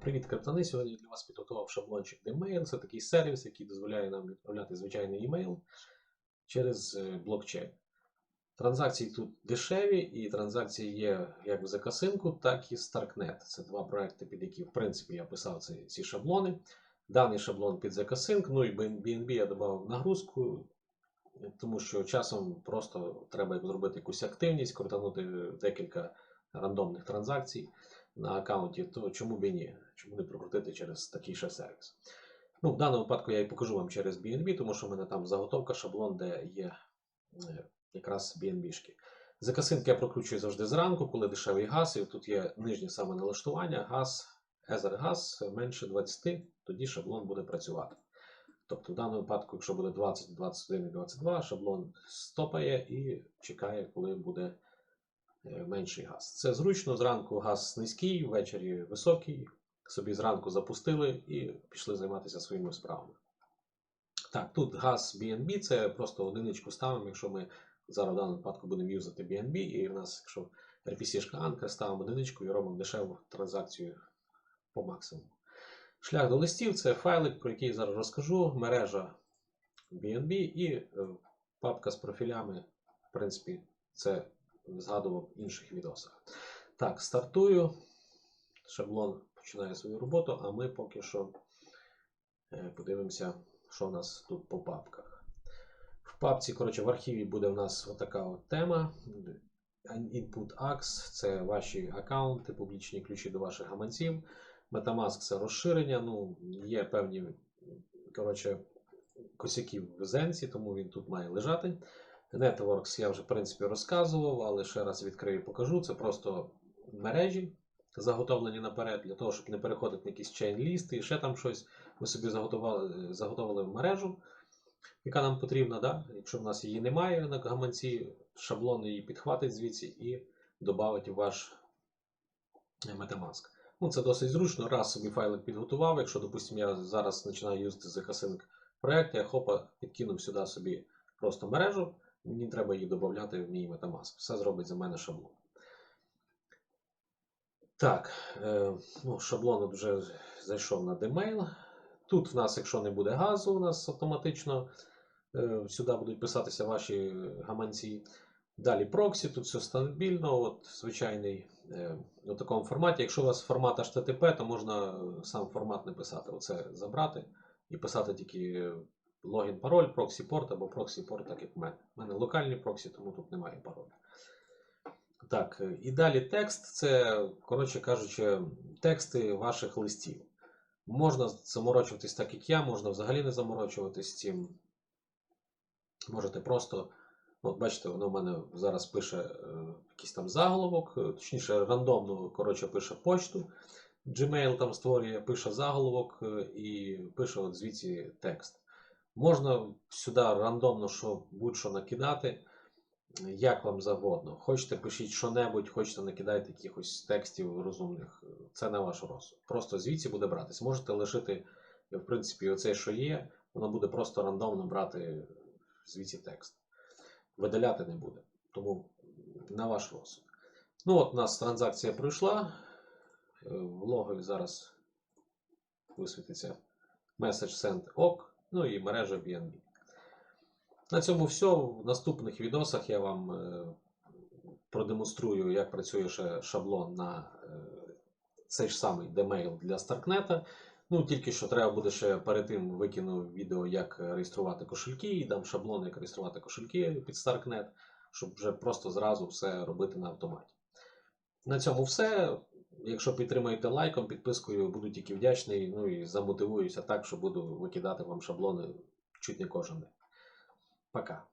Привіт, криптони. Сьогодні для вас підготував шаблончик Dmail. Це такий сервіс, який дозволяє нам відправляти звичайний емейл через е, блокчейн. Транзакції тут дешеві, і транзакції є як в Закасинку, так і Starknet. Це два проекти, під які, в принципі, я писав ці, ці шаблони. Даний шаблон під Закасинк, ну і BNB я додав нагрузку, тому що часом просто треба зробити якусь активність, крутанути декілька рандомних транзакцій на аккаунті, то чому б і ні? Чому не прокрутити через такий ще сервіс? Ну, В даному випадку я і покажу вам через BNB, тому що в мене там заготовка, шаблон, де є е, якраз BNB-шки. Закасинки я прокручую завжди зранку, коли дешевий газ, і тут є нижнє саме налаштування, газ, Ether газ менше 20, тоді шаблон буде працювати. Тобто в даному випадку, якщо буде 20, 21 і 22, шаблон стопає і чекає, коли буде менший газ. Це зручно, зранку газ низький, ввечері високий. Собі зранку запустили і пішли займатися своїми справами. Так, тут газ BNB, це просто одиничку ставимо, якщо ми зараз в даному випадку будемо юзати BNB, і в нас, якщо RPC-шка Anchor, ставимо одиничку і робимо дешеву транзакцію по максимуму. Шлях до листів це файлик, про який я зараз розкажу, мережа BNB і е, папка з профілями. В принципі, це згадував в інших відосах. Так, стартую. Шаблон починає свою роботу, а ми поки що е, подивимося, що у нас тут по папках. В папці, коротше, в архіві буде у нас отака от тема. Input Ax це ваші аккаунти, публічні ключі до ваших гаманців. Metamask це розширення. Ну, є певні коротше, косяки в зенці, тому він тут має лежати. Networks я вже в принципі розказував, але ще раз відкрию і покажу. Це просто мережі, заготовлені наперед, для того, щоб не переходити на якісь чейн-лісти і ще там щось. Ми собі заготували, заготовили мережу, яка нам потрібна. Да? Якщо в нас її немає на гаманці, шаблон її підхватить звідси і додавить в ваш Metamask. Ну, Це досить зручно. Раз собі файлик підготував. Якщо, допустимо, я зараз починаю юзати ZK-Sync проєкт, я хопа підкинув сюди собі просто мережу, мені треба її додати в мій Metamask. Все зробить за мене шаблон. Так, е, ну, шаблон вже зайшов на Dmail. Тут в нас, якщо не буде газу, у нас автоматично е, сюди будуть писатися ваші гаманці. Далі проксі, тут все стабільно, от звичайний е, у такому форматі. Якщо у вас формат HTTP, то можна сам формат не писати. Оце забрати і писати тільки логін, пароль, проксі порт або проксі порт, так як в мене. У мене локальні проксі, тому тут немає пароля. Так, і далі текст це, коротше кажучи, тексти ваших листів. Можна заморочуватись так, як я, можна взагалі не заморочуватись цим. Можете просто. От бачите, воно в мене зараз пише е, якийсь там заголовок, е, точніше, рандомно коротше, пише почту. Gmail там створює, пише заголовок е, і пише от звідси текст. Можна сюди рандомно що будь-що накидати, як вам завгодно. Хочете пишіть що-небудь, хочете накидайте якихось текстів розумних. Це на ваш розсуд. Просто звідси буде братись. Можете лишити, в принципі, оце, що є, воно буде просто рандомно брати звідси текст видаляти не буде. Тому на ваш розсуд. Ну от у нас транзакція пройшла. Е, В логові зараз висвітиться Message Send OK, ну і мережа BNB. На цьому все. В наступних відосах я вам е, продемонструю, як працює ще шаблон на е, цей ж самий Dmail для Starknet. Ну, тільки що треба буде ще перед тим викинув відео, як реєструвати кошельки, і дам шаблон, як реєструвати кошельки під Starknet, щоб вже просто зразу все робити на автоматі. На цьому все. Якщо підтримаєте лайком, підпискою, буду тільки вдячний. Ну і замотивуюся так, що буду викидати вам шаблони чуть не кожен день. Пока.